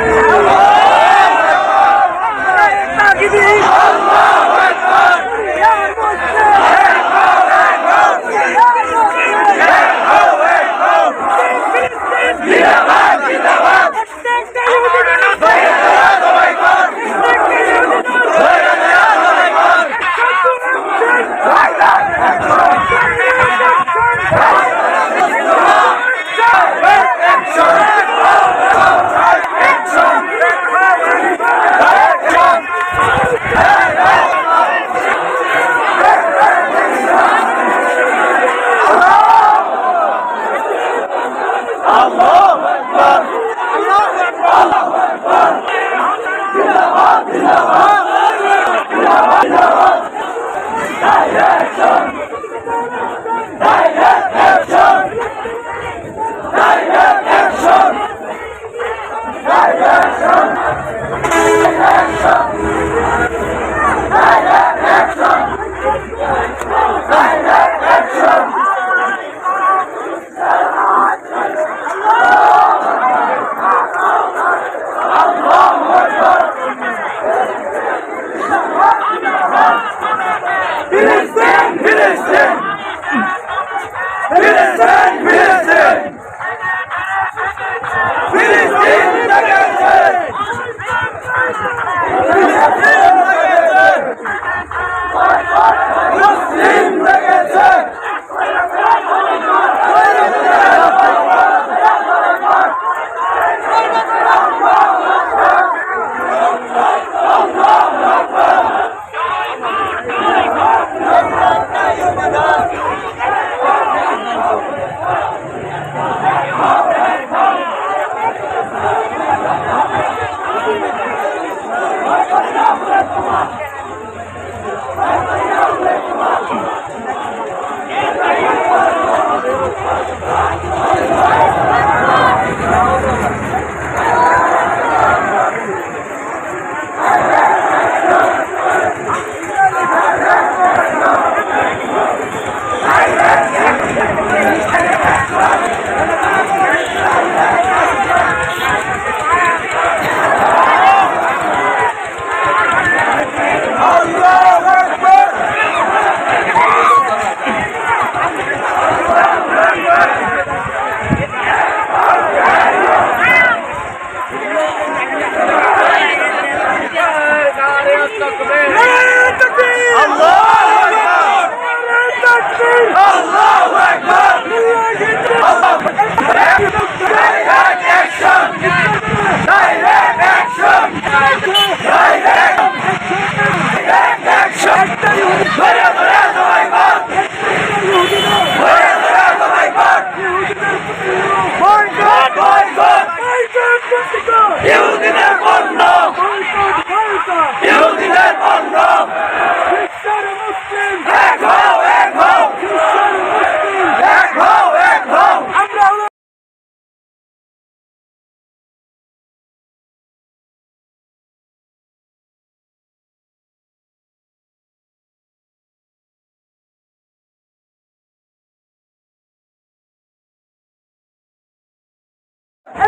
Yeah.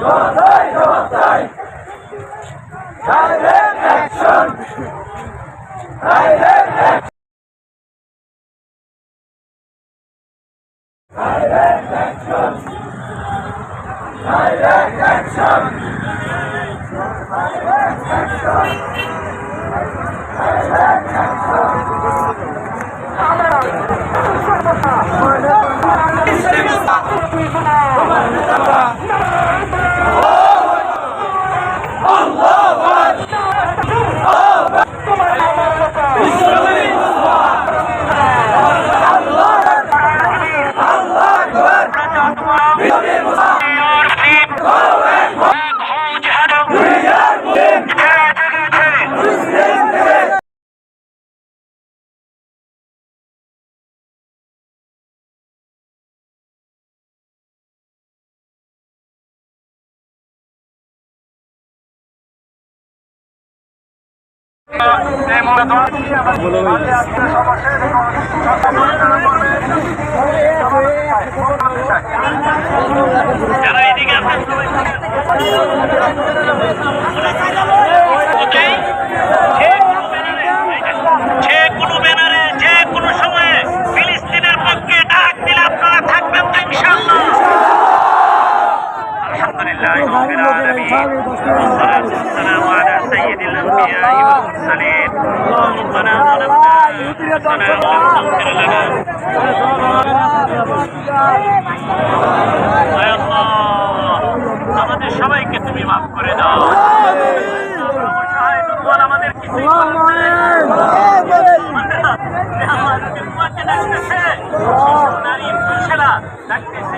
Galatasaray, Galatasaray. Silent action. Silent action. Silent action. Silent action. Silent action. Silent action. Silent action. যারা এদিকে আছেন যে কোনো সময়ে ফিলিস্তিনের পক্ষে ডাক দিলে আপনারা থাকবেন তো ইনশাআল্লাহ আলহামদুলিল্লাহ রাব্বিল আলামিন والصلاة والسلام على سيد الأنبياء والمرسلين ربنا ظلمنا أنفسنا وإن لم تغفر لنا আয় আল্লাহ, আমাদের সবাইকে তুমি মাফ করে দাও অসহায় দুর্বল আমাদের কিছুই করতে আমার যে তোমাকে ডাকতেছে, শিশু, নারী, পুরুষেরা ডাকতেছে,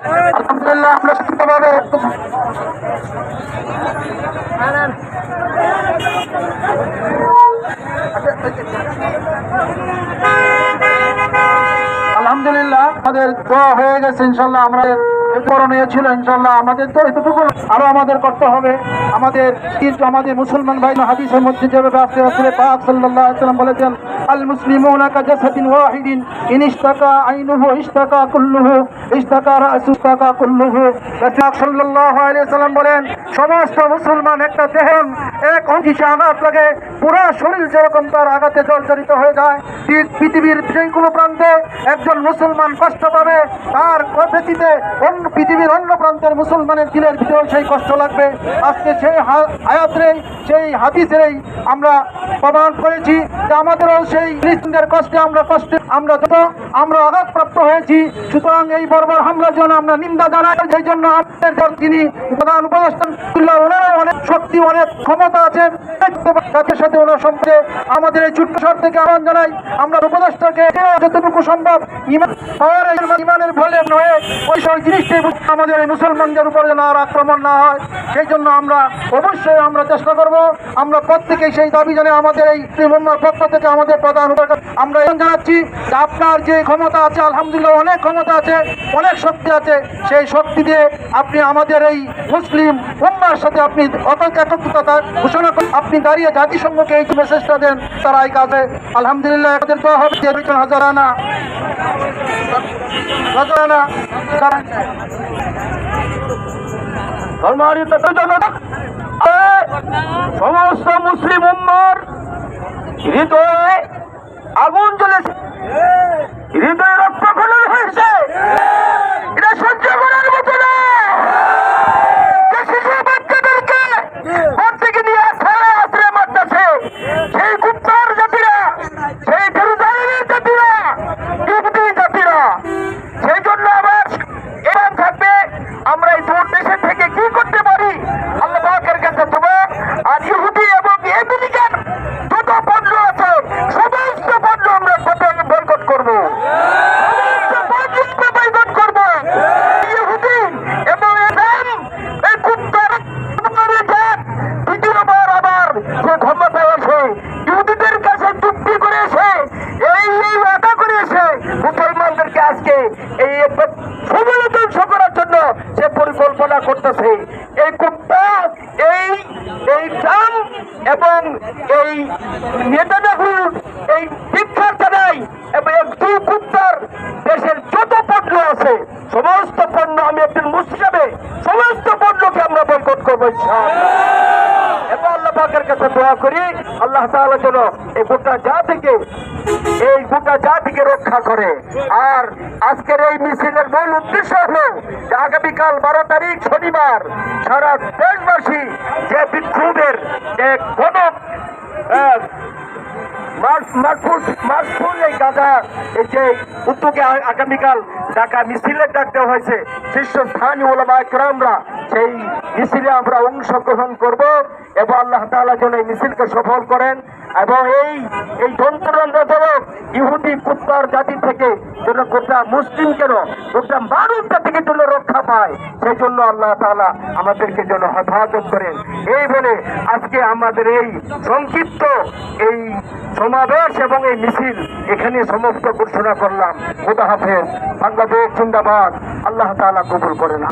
আলহামদুলিল্লাহ আলহামদুলিল্লাহ, আমাদের দোয়া হয়ে গেছে, ইনশাল্লাহ আমরা করণীয় ছিল, ইনশাল্লাহ আমাদের তো এতটুকু আরও আমাদের করতে হবে। আমাদের কিন্তু আমাদের মুসলমান ভাই হাদিসের মধ্যে যেভাবে আসতে আসলে পাক আলাইহি বলেছেন মুসলিমুনা কাজাসাদিন ওয়াহিদিন ইন ইশতাকা আইনুহু ইশতাকা কুল্লুহু ইশতাকা রাসু ইশতাকা কুল্লুহু রাসূল সাল্লাল্লাহু আলাইহি ওয়াসাল্লাম বলেন, সমস্ত মুসলমান একটা দেহের এক অংশে আঘাত লাগে, পুরো শরীর যেরকম তার আঘাতে জর্জরিত হয়ে যায় পৃথিবীর যে কোনো প্রান্তে একজন মুসলমান কষ্ট পাবে, তার ব্যতীতে অন্য পৃথিবীর অন্য প্রান্তের মুসলমানের দিলের ভিতরে সেই কষ্ট লাগবে। আজকে সেই আয়াতেই সেই হাদিসেই আমরা প্রমাণ করেছি যে আমাদেরও সেই ফিলিস্তিনদের কষ্টে আমরা কষ্টে, আমরা যত, আমরা আঘাতপ্রাপ্ত হয়েছি, সুতরাং এই বর্বর হামলার জন্য আমরা নিন্দা জানাই, সেই জন্য তিনি প্রধান উপদেষ্টা অনেক শক্তি, অনেক ক্ষমতা সাথে ওনার সম্পর্কে আমাদের এই ছোট্ট থেকে আহ্বান জানাই। আমরা উপদেষ্টাকে যতটুকু সম্ভব ইমানের ফলে নয় ওই সব জিনিসটাই আমাদের এই মুসলমানদের উপরে যেন আর আক্রমণ না হয়। সেই জন্য আমরা অবশ্যই আমরা চেষ্টা করব, আমরা প্রত্যেকে সেই দাবি জানে আমাদের এই পক্ষ থেকে আমাদের প্রধান আমরা এখন জানাচ্ছি যে আপনার যে ক্ষমতা আছে, আলহামদুলিল্লাহ অনেক ক্ষমতা আছে, অনেক শক্তি আছে। সেই শক্তি দিয়ে আপনি আমাদের এই মুসলিম উম্মার সাথে আপনি অতক একত্রতা ঘোষণা করে আপনি দাঁড়িয়ে জাতিসংঘকে এই মেসেজটা দেন, তারা এই কাজে আলহামদুলিল্লাহ এদের তো হবে যে হাজারানা হাজারানা কারণ ধর্মারিত সমস্ত মুসলিম উম্মার হৃদয়ে আগুন জ্বলেছে। হৃদয়ে রক্তক্ষরণ হয়েছে এটা সহ্য করার মতো না যে শিশু বাচ্চাদেরকে ঘর থেকে নিয়ে ছেড়ে আশ্রে মারতেছে সেই গুপ্তার জাতিরা সেই জেরুজালেমের জাতিরা ইহুদি জাতিরা সেই জন্য আবার এরান থাকবে আমরা এই দূর দেশে থেকে কি করতে পারি আল্লাহ পাকের কাছে দেবো আর ইহুদি এবং আমেরিকান যত পণ্য আছে সমস্ত পণ্য আমরা বয়কট করব সমস্ত পণ্য বয়কট করব ইহুদি এবং ইসলাম এই কুত্তার কুত্তারের জাত দ্বিতীয়বার আবার যে ক্ষমতায় এসে ইহুদিদের কাছে চুক্তি করে এসে এই এই ওয়াদা করে এসে মুসলমানদেরকে আজকে এই সময় ধ্বংস করার জন্য সে পরিকল্পনা করতেছে এই কুত্তা এই এই ট্রাম এবং এই নেতানাহু এই শিক্ষার জানাই এবং এই দুই কুত্তার দেশের যত পণ্য আছে সমস্ত পণ্য আমি একজন মুসলিমে সমস্ত পণ্যকে আমরা বয়কট করব ইনশাআল্লাহ। এবং আল্লাহ পাকের কাছে দোয়া করি আল্লাহ তাআলা যেন এই গোটা জাতিকে এই গোটা জাতিকে রক্ষা করে। আর আজকের এই মিছিলের মূল উদ্দেশ্য হলো যে আগামীকাল বারো তারিখ শনিবার সারা দেশবাসী যে বিক্ষোভের যে গণ আহ, মারফুল মারফুল এই গাঁজা এই যে উদ্যোগে আগামীকাল ঢাকা মিছিলের ডাক দেওয়া হয়েছে শীর্ষস্থানীয় ওলামা সেই মিছিলে আমরা অংশগ্রহণ করব। এবং আল্লাহ তাআলা যেন এই মিছিলকে সফল করেন এবং এই এই যন্ত্রণাদায়ক ইহুদি কুত্তার জাতি থেকে যেন গোটা মুসলিম কেন, গোটা মানব জাতিকে যেন রক্ষা পায় সেই জন্য আল্লাহ তাআলা আমাদেরকে যেন হেফাজত করেন। এই বলে আজকে আমাদের এই সংক্ষিপ্ত এই সমাবেশ এবং এই মিছিল এখানে সমাপ্ত ঘোষণা করলাম। খোদা হাফেজ, বাংলাদেশ জিন্দাবাদ। আল্লাহ তাআলা কবুল করে না